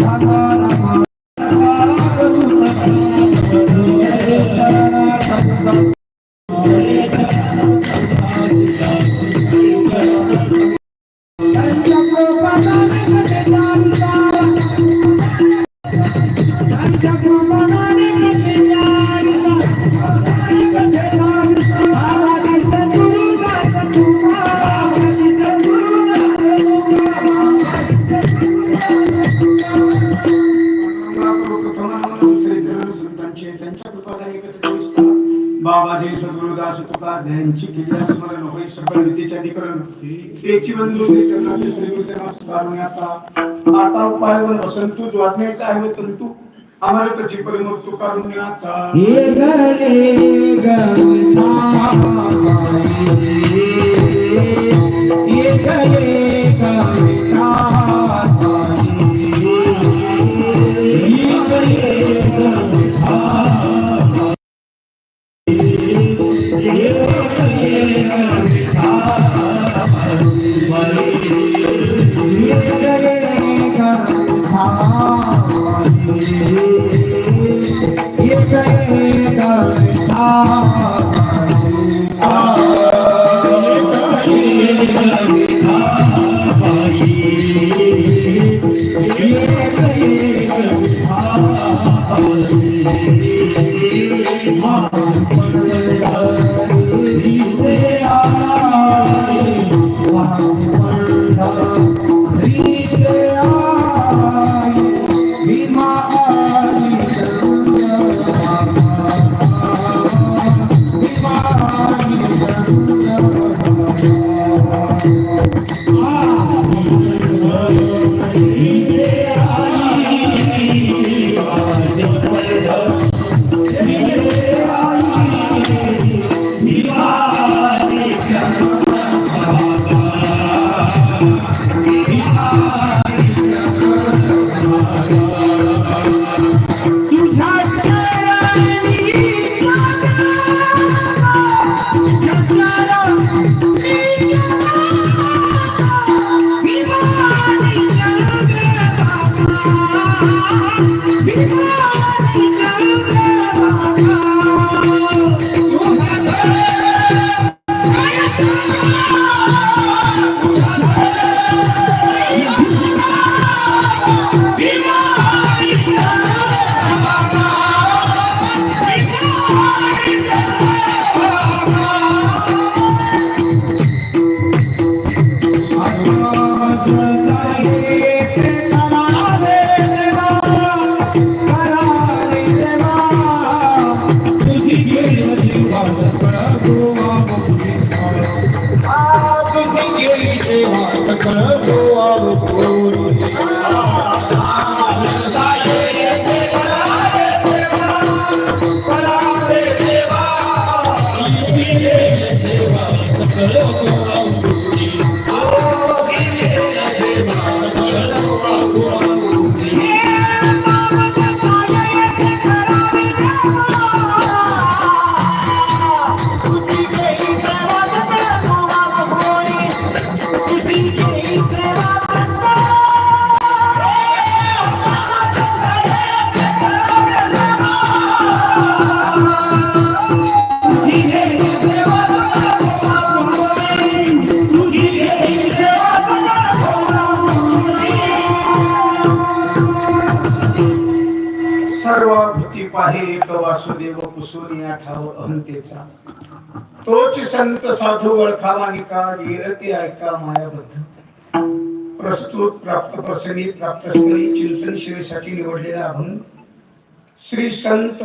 ধামা आम्हाला त्याची परिमूर्तू कारुण्याचा तोच संत साधू वळखावा निकाल येरती ऐका मायाबद्ध. प्रस्तुत प्राप्त प्रसंगी प्राप्त स्थळी चिंतन सेवेसाठी निवडलेला अभंग श्री संत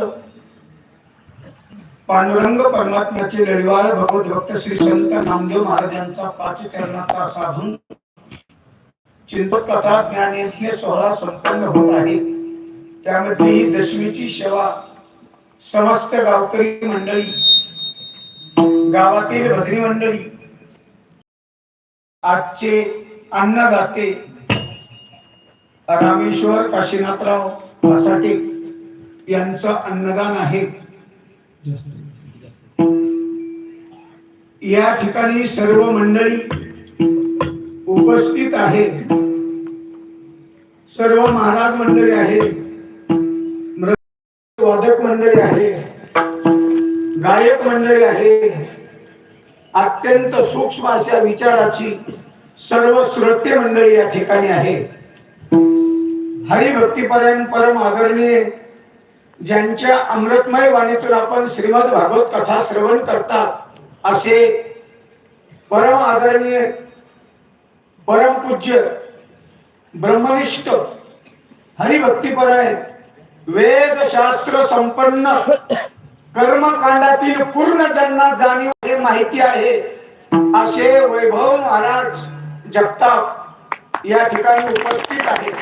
पांडुरंग परमात्म्याचे लढवाळ भगवत भक्त श्री संत नामदेव महाराजांचा पाच चरणाचा साधून चिंतक कथा ज्ञान ज्ञानेज्ञ सोहळा संपन्न होत आहे. त्यामध्ये दशमीची सेवा समस्त गावकरी मंडळी गावातील भजनी मंडळी आजचे अन्नदाते रामेश्वर काशीनाथराव कासाटे यांचं अन्नदान आहे. या ठिकाणी सर्व मंडळी उपस्थित आहे सर्व महाराज मंडळी आहे वादक मंडळी आहे गायक मंडळी आहे अत्यंत सूक्ष्म अशा विचाराची सर्व श्रोते मंडळी या ठिकाणी आहे हरिभक्तीपर्यंत परम आदरणीय ज्यांच्या अमृतमय वाणीतून आपण श्रीमद भागवत कथा श्रवण करतात असे परम आदरणीय परमपूज्य ब्रह्मनिष्ठ हरिभक्तीपरायण वेदशास्त्र संपन्न कर्मकांडातील पूर्ण त्यांना जाणीव हे माहिती आहे असे वैभव महाराज जगताप या ठिकाणी उपस्थित आहेत.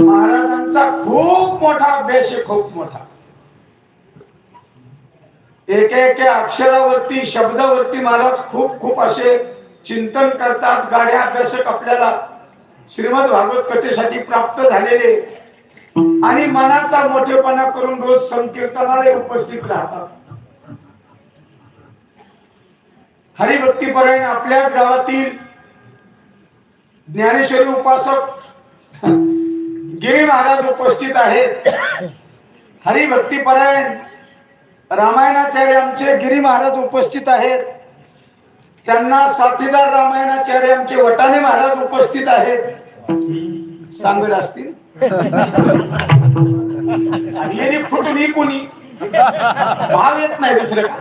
महाराजांचा खूप मोठा अभ्यास आहे खूप मोठा. एके एके अक्षरावरती शब्दावरती महाराज खूप खूप असे चिंतन करतात गाड्या अभ्यासक आपल्याला श्रीमद भागवत कथेसाठी प्राप्त झालेले आणि मनाचा मोठेपणा करून रोज संकीर्तनाला उपस्थित राहतात. हरिभक्तीपरायण आपल्याच गावातील ज्ञानेश्वरी उपासक गिरी महाराज उपस्थित आहेत. हरिभक्तीपरायण रामायणाचार्य आमचे गिरी महाराज उपस्थित आहेत. त्यांना साथीदार रामायणाचार्य आमचे वटाने महाराज उपस्थित आहेत. सांगड असतील. आणि फुटली कोणी? भाव येत नाही दुसरं का?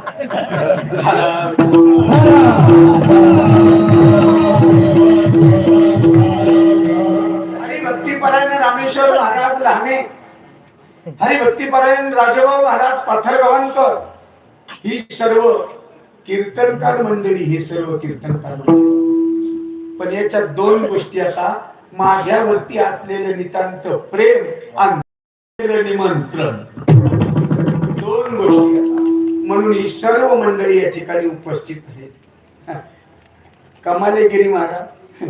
हरिभक्तीपरायण रामेश्वर महाराज लहाने. हरिभक्तीपरायण राजभाऊ महाराज पाथरगावांकर ही सर्व कीर्तनकार मंडळी हे सर्व कीर्तनकार मंडळी. पण याच्यात दोन गोष्टी आता माझ्यावरती असलेलं नितांत प्रेम आणि निमंत्रण दोन गोष्टी म्हणून ही सर्व मंडळी या ठिकाणी उपस्थित आहेत कमाले गिरी महाराज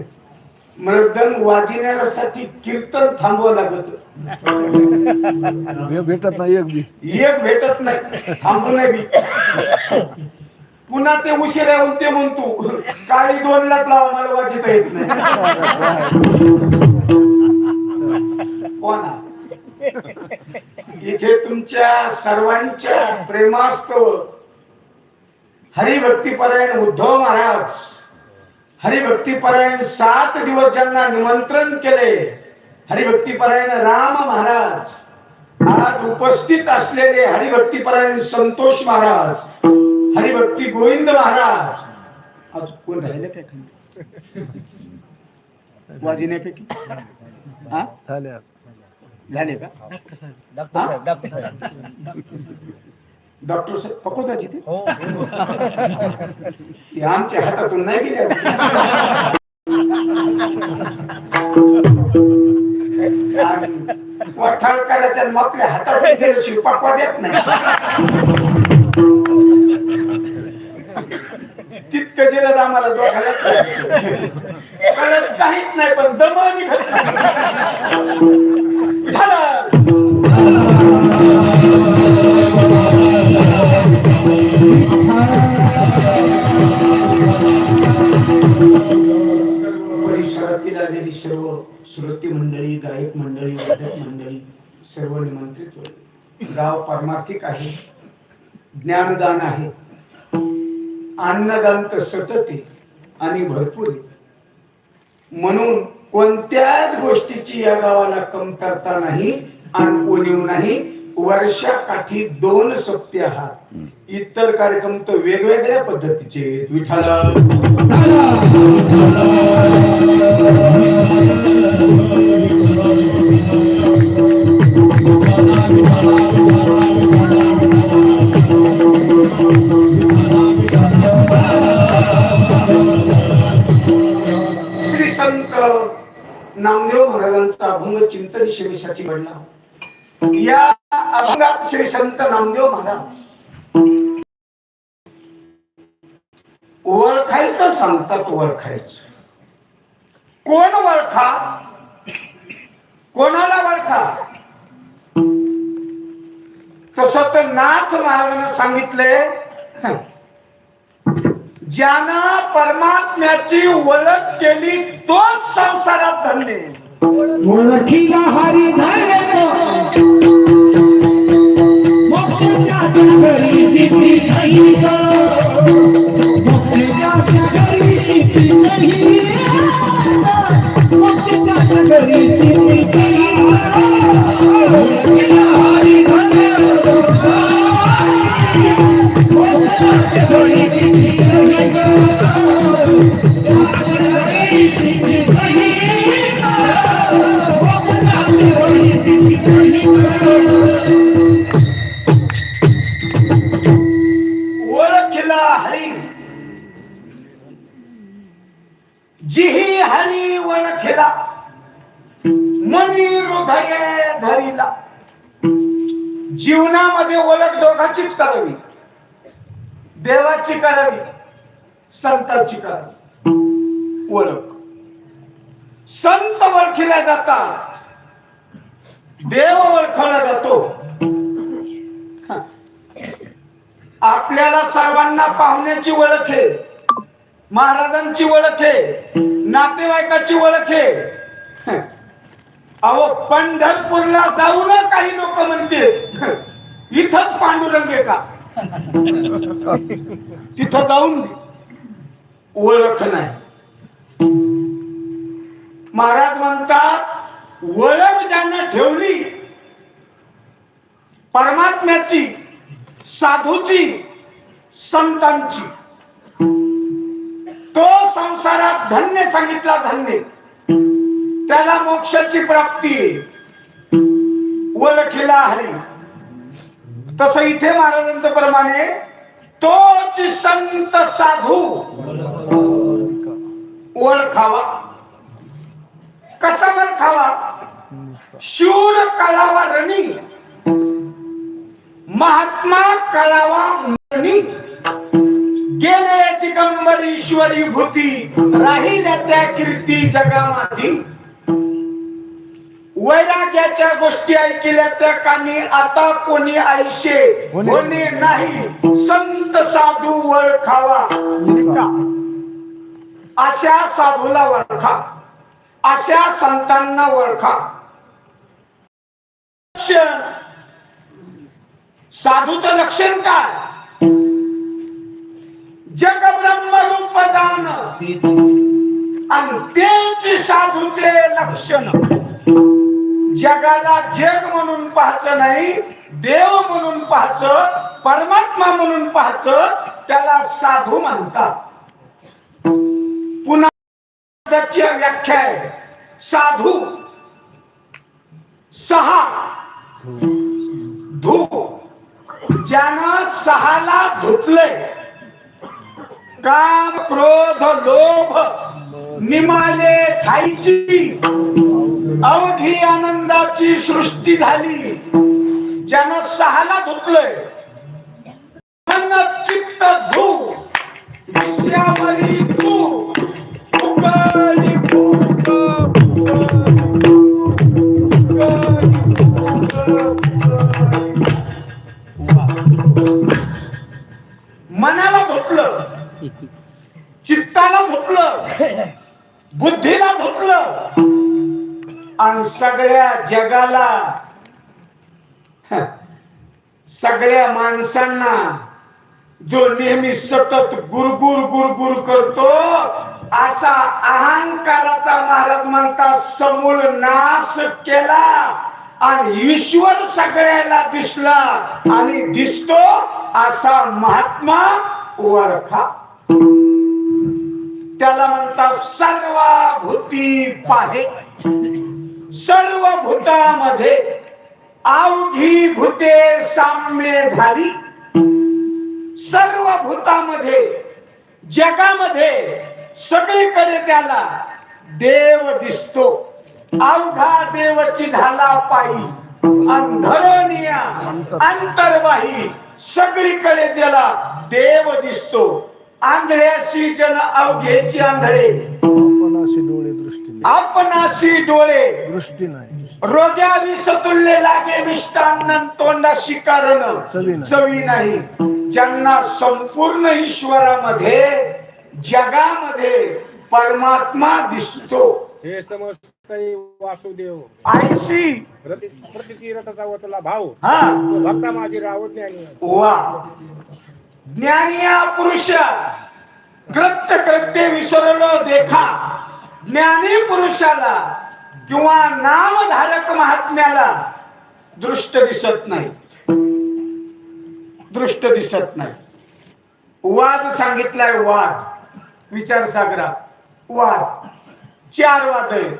मृदंग वाजविण्यासाठी कीर्तन थांबवावं लागत भेटत नाही एक भेटत नाही थांबू नाही पुन्हा ते उशीर येऊन ते म्हणतो काही दोन लाख लावा मला वाचिता येत नाही. कोणा? इथे तुमच्या सर्वांच्या प्रेमास्तव हरिभक्तीपरायण उद्धव महाराज हरिभक्तीपरायण सात दिवस ज्यांना निमंत्रण केले हरिभक्तीपरायण राम महाराज आज उपस्थित असलेले हरिभक्तीपरायण संतोष महाराज हरिभक्ती गोविंद महाराज। आज कोण राहिले काय खंड वाजिण्यापैकी हा? झाल्या झाले का डॉक्टर साहेब पकवताची ते ते आमच्या हातातून नाही गेले करायच्या आपल्या गेल्याशिवाय पकवा देत नाही। तितकं गेलं आम्हाला दोघाला कळत काहीच नाही पण दमा सर्व परिसरातील आलेली सर्व श्रोती मंडळी गायक मंडळी वादक मंडळी सर्व निमंत्रित गाव परमार्थिक आहे. ज्ञानदान आहे. अन्नदान तर सतत आहे आणि भरपूर म्हणून कोणत्याच गोष्टीची या गावाला कमतरता नाही आणि कोणीव नाही. वर्षाकाठी दोन सप्ते आहात. इतर कार्यक्रम तर वेगवेगळ्या पद्धतीचे. विठाला महाराजांचा अभंग चिंतन सेवेसाठी घडला या अभंगात श्री संत नामदेव महाराज. ओळखायचं सांगतात ओळखायचं. कोण ओळखा? कोणाला ओळखा? तस तर नाथ महाराजांना सांगितले ज्यानं परमात्म्याची ओळख केली तोच संसारात धन्य ओळखीला हरी धरतो घरी करावी. देवाची करावी संतांची करावी. ओळख. संत ओळखिला जातात. देव ओळखला जातो. आपल्याला सर्वांना पाहुण्याची ओळख आहे. महाराजांची ओळख आहे. नातेवाईकाची ओळख आहे. अहो पंढरपूरला जाऊन काही लोक म्हणते इथंच पांडुरंग का तिथं जाऊन ओळख नाही. महाराज म्हणतात ओळख ज्यांना ठेवली परमात्म्याची साधूची संतांची. तो संसारात धन्य सांगितला धन्य. त्याला मोक्षाची प्राप्ती आहे. ओळखीला हरी. तसं इथे महाराजांचं प्रमाणे तोच संत साधू ओळखावा. कसा ओळखावा? शूर कळावा रणी. महात्मा कळावा रणी गेले दिगंबर ईश्वरी भूती. राहिल्या त्या कीर्ती जगामाती. वैराग्याच्या गोष्टी ऐकल्या त्या कानी आता कोणी ऐशे होणे नाही. संत साधू ओळखावा. निका. अशा साधूला ओळखा. अशा संतांना ओळखा. लक्षण. साधूचं लक्षण काय? जग ब्रह्म रूप जाण आणि तेच साधूचे लक्षण. जगाला जग म्हणून पाहायचं नाही देव म्हणून पाहायचं परमात्मा म्हणून पाहायचं त्याला साधू म्हणतात. पुन्हा त्याची व्याख्या आहे. साधू. सहा. धू. ज्यानं सहाला धुतलंय. काम क्रोध लोभ निमाले खायची अवधी आनंदाची सृष्टी झाली. ज्यानं सहाला धुतलंय चित्त धू विषयावरी तू उकळी फुक, मनाला धुतलं चित्ताला धुतलं बुद्धीला धुतलं आणि सगळ्या जगाला सगळ्या माणसांना जो नेहमी सतत गुरगुर गुरगुर करतो असा अहंकाराचा महाराज म्हणता समूळ नाश केला आणि ईश्वर सगळ्याला दिसला आणि दिसतो असा महात्मा ओळखा त्याला म्हणतात सर्वभूती पाहे. सर्व भूतामध्ये अवधी भूते साम्य झाली. सर्व भूतामध्ये जगामध्ये सगळीकडे त्याला देव दिसतो. अवघा देवची झाला पायी. अंधरणीय अंतर्वाही सगळीकडे त्याला देव दिसतो. आंधळ्याशी जन अवघेची आंधळे. आपणाशी डोळे. दृष्टी नाही. आपणाशी डोळे दृष्टी नाही रोग्यावी सतुल्ले लागे मिष्टान्न तोंडाशी कारण चवी नाही. ज्यांना संपूर्ण ईश्वरामध्ये जगामध्ये परमात्मा दिसतो. हे समजतय वासुदेव. ऐशी प्रति प्रतितीरथाचा वतला भाव हा. भक्ता माझी रावत ज्ञानी. वा. ज्ञानिया पुरुषा. कृत्य कृत्य विसरलो देखा. ज्ञानी पुरुषाला किंवा नामधारक महात्म्याला दृष्ट दिसत नाही. दृष्ट दिसत नाही. वाद सांगितलाय वाद. विचार सागरा वाद. चार वाद आहेत.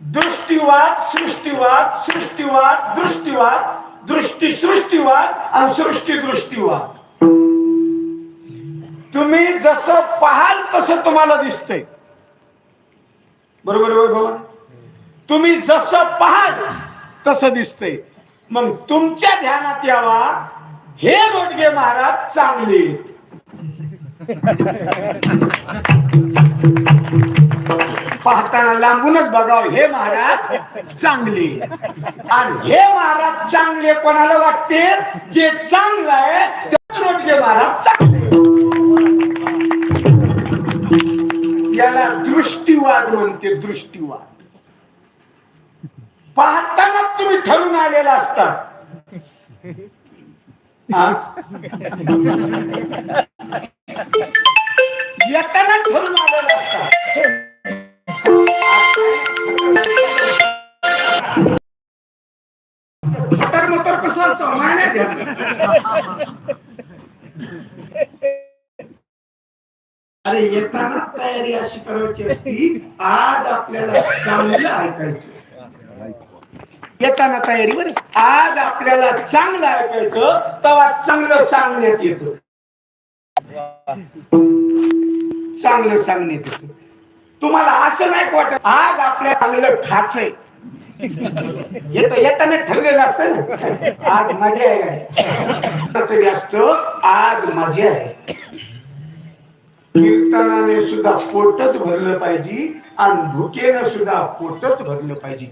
दृष्टीवाद सृष्टीवाद सृष्टीवाद दृष्टीवाद दृष्टी सृष्टीवाद आणि सृष्टी दृष्टीवाद तुम्ही जसं पाहाल तसं तुम्हाला दिसतंय. बरोबर बरोबर तुम्ही जसं पाहाल तसं दिसतंय. मग तुमच्या ध्यानात यावा. हे रोडगे महाराज चांगले पाहताना लांबूनच बघावं. हे महाराज चांगले आणि हे महाराज चांगले कोणाला वाटते जे चांगलं आहे तेच रोडगे महाराज चांगले याला दृष्टीवाद म्हणते दृष्टीवाद पाहताना तुम्ही ठरून आलेला असता येताना ठरून आलेला असता कसं असतं माहिती अरे येताना तयारी अशी करायची असती आज आपल्याला चांगलं ऐकायचं. येताना तयारी बरे आज आपल्याला चांगलं ऐकायचं तेव्हा चांगलं सांगण्यात येत. चांगलं सांगण्यात येत. तुम्हाला असं नाही वाटत आज आपल्या चांगलं खाचंय. येत येताना ठरलेलं असतं ना. आज मजा आहे. तरी असतं आज मजा आहे. कीर्तनाने सुद्धा पोटच भरलं पाहिजे आणि भुकेनं सुद्धा पोटच भरलं पाहिजे.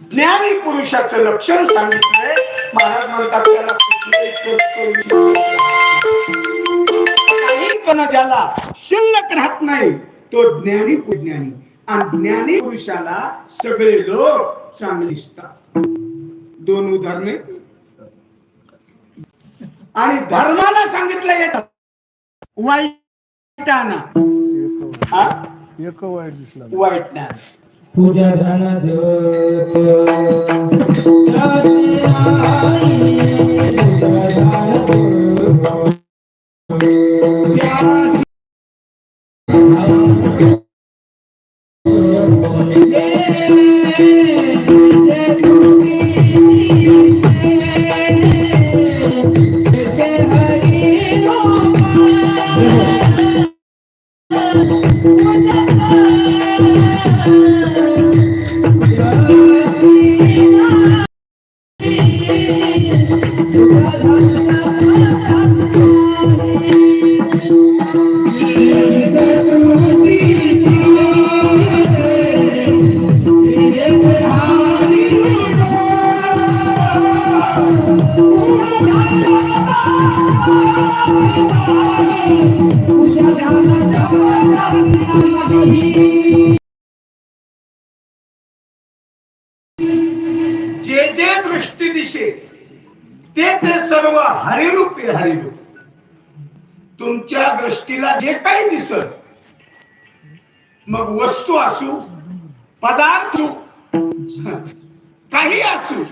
ज्ञानी पुरुषाचं लक्षण सांगितलंय. महाराज म्हणतात त्याला पण ज्याला शिल्लक राहत नाही तो ज्ञानी ज्ञानी आणि ज्ञानी पुरुषाला सगळे लोक चांगले दिसतात. दोन उदाहरणे. आणि धर्माला सांगितलं येतात वाईटाना. हा? एक वाईट दिसला वाईट ज्ञान पूजा झाला जे मग वस्तू असू पदार्थ काही असू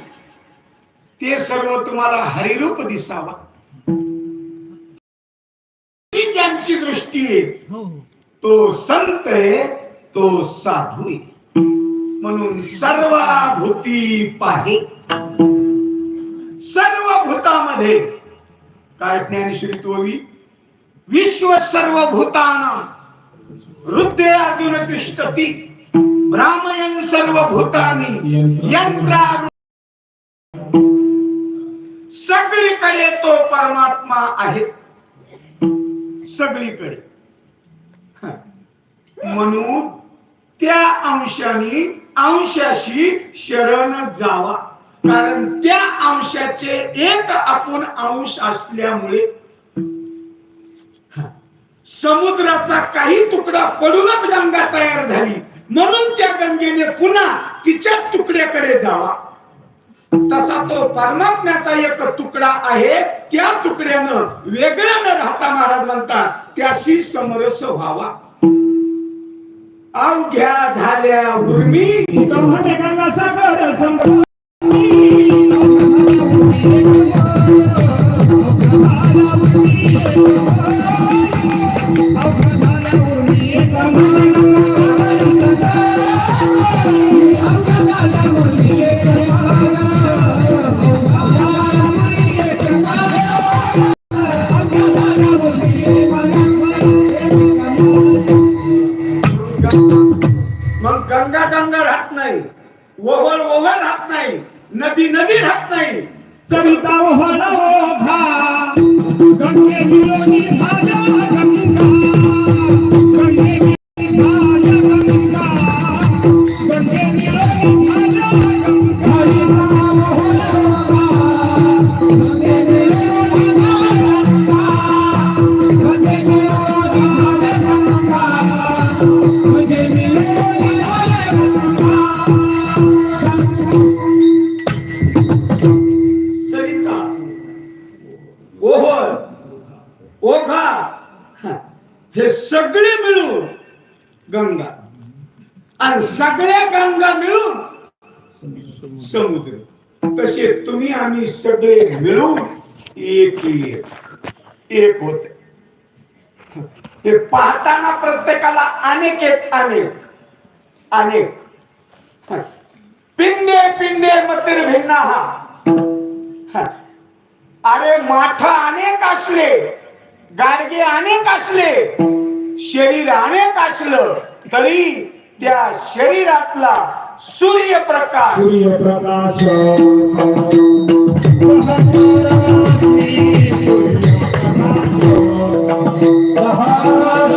ते सर्व तुम्हाला हरिरूप दिसावा. ज्यांची दृष्टी आहे तो संत आहे तो साधू आहे. म्हणून सर्व भूती पाहे. सर्व भूतामध्ये काय ज्ञानेश्वरी तोवी विश्व सर्व भूताना हृदय अर्जुन तिष्ठती ब्राह्मयन सर्व भूतानी यंत्रा सगळीकडे तो परमात्मा आहे. सगळीकडे. म्हणून त्या अंशाने अंशाशी शरण जावा. कारण त्या अंशाचे एक आपण अंश असल्यामुळे समुद्राचा काही तुकडा पडूनच गंगा तयार झाली. म्हणून त्या गंगेने पुन्हा तिच्या तुकड्याकडे जावा. तसा तो परमात्म्याचा एक तुकडा आहे. त्या तुकड्यानं वेगळं न राहता महाराज म्हणतात त्याशी समरस व्हावा. अवघ्या झाल्या उर्मी. गंगा सागर संभ्रम गंगा राहत नाही ओव्हळ ओव्हळ राहत नाही नदी नदी राहत नाही. सविता गंगे भाजा गंगा गंगे. हे पाहताना प्रत्येकाला अनेक एक अनेक अनेक. पिंडे पिंडे मतिर भिन्ना हा. अरे माठ अनेक असले गाडगे अनेक असले शरीर अनेक असलं तरी त्या शरीरातला सूर्यप्रकाश सूर्यप्रकाश. Sahara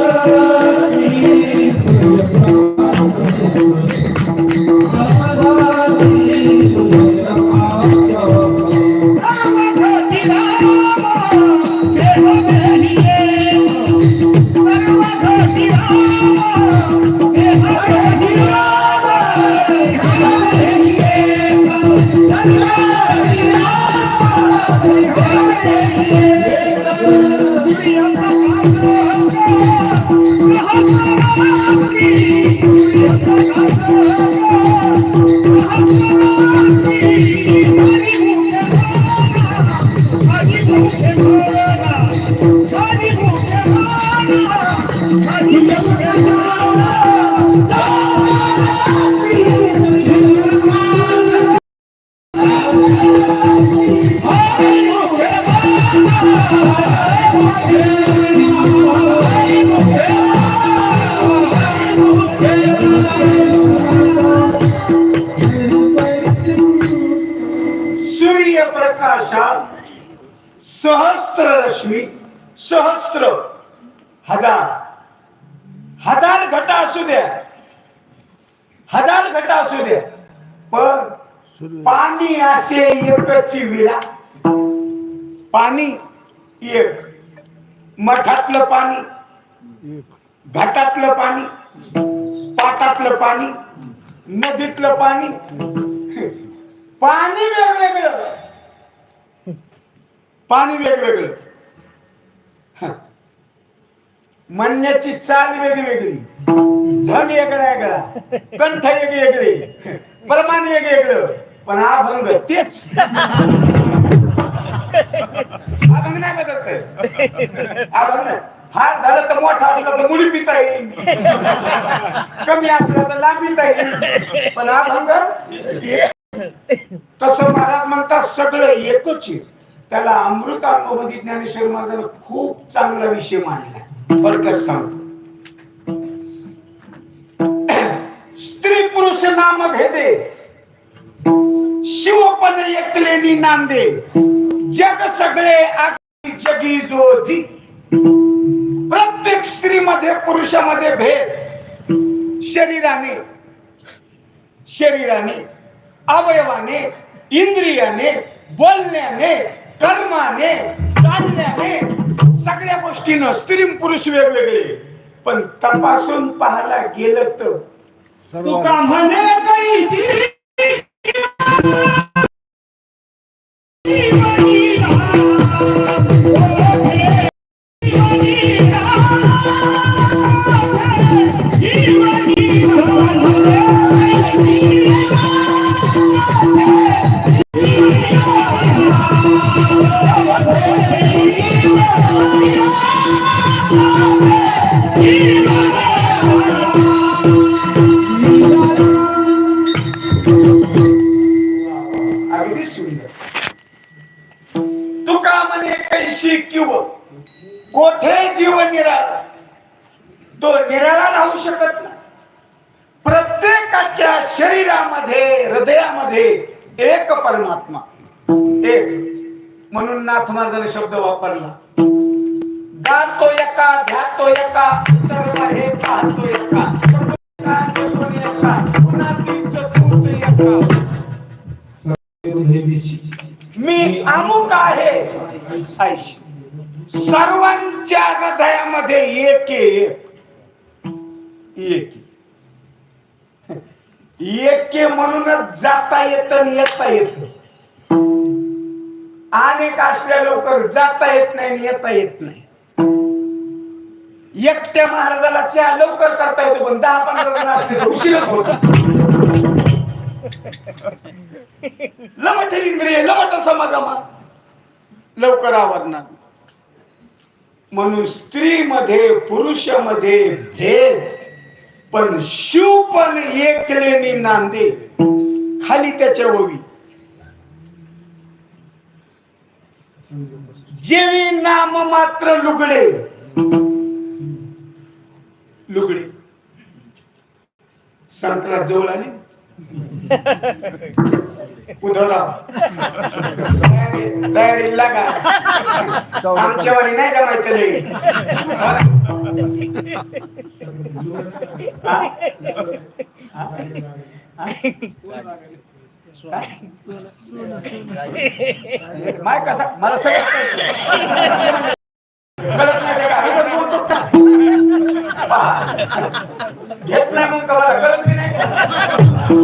एक. मठातलं पाणी. घाटातलं पाणी. पाटातलं पाणी. नदीतलं पाणी. पाणी वेगवेगळं. पाणी वेगवेगळं. म्हणण्याची चाल वेगवेगळी धन वेगळा वेगळा. कंठ एक प्रमाण एक वेगळं. पण अभंग तेच. अभंग नाही बदलत अभंग नाही. झालं तर मोठा असला तर मुली पिता येईल. कमी असला तर लांब पिता येईल पण अभंग तसं महाराज म्हणतात सगळं एकच त्याला अमृत अनुभवती ज्ञानेश्वर महाराजांना खूप चांगला विषय मांडला. थोडक्यात सांगतो. स्त्री पुरुष नाम भेदे शिवपद एकलेनी नांदे. जग सगळे आगी जगी जोजी. प्रत्येक स्त्रीमध्ये पुरुषामध्ये भेद. शरीराने शरीराने अवयवाने इंद्रियाने बोलण्याने कर्माने चालण्याने सगळ्या गोष्टीनं स्त्री पुरुष वेगवेगळे. पण तपासून पाहायला गेलं तर तुका म्हणे कैची अगदी सुंदर तुका म्हणे कैशी किंव कोठे जीव निराळा तो निराळा राहू शकत नाही प्रत्येकाच्या शरीरामध्ये हृदयामध्ये एक परमात्मा एक म्हणून नाथ महाराजांनी शब्द वापरला. गातो एका ध्यातो एका उतरवा हे पाहतो एका मी अमुक आहे. सर्वांच्या हृदयामध्ये एक. एक एक म्हणूनच जाता येत आणि येता येत. अनेक असल्या लवकर जाता येत नाही आणि येता येत नाही. एकट्या महाराजाला चहा लवकर करता येतो पण दहा पंधरा जण असले उशीरच होत. लमट इंद्रिय लमट समागमा. लवकर आवरणार. म्हणून स्त्रीमध्ये पुरुषामध्ये भेद पण शिव पण एकलेनी नांदे. खाली त्याच्या ओवी. जेवी नाम मात्र लुगडे. लुगडी संक्रांत जवळ आली उधळा तयारी- लागा आमच्या वाली नाही जमायचं लई. हा? माय कसा मला सगळं घेत नाही मग का मला कळत बी नाही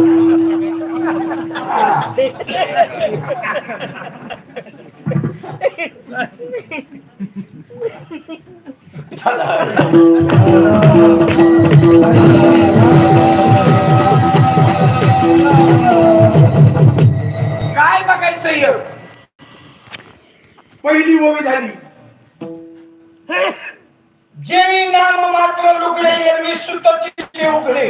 काय बघायचं एक पहिली ओवी झाली. जेवी नाम मात्र लुगडे एरवी सुतची उघडे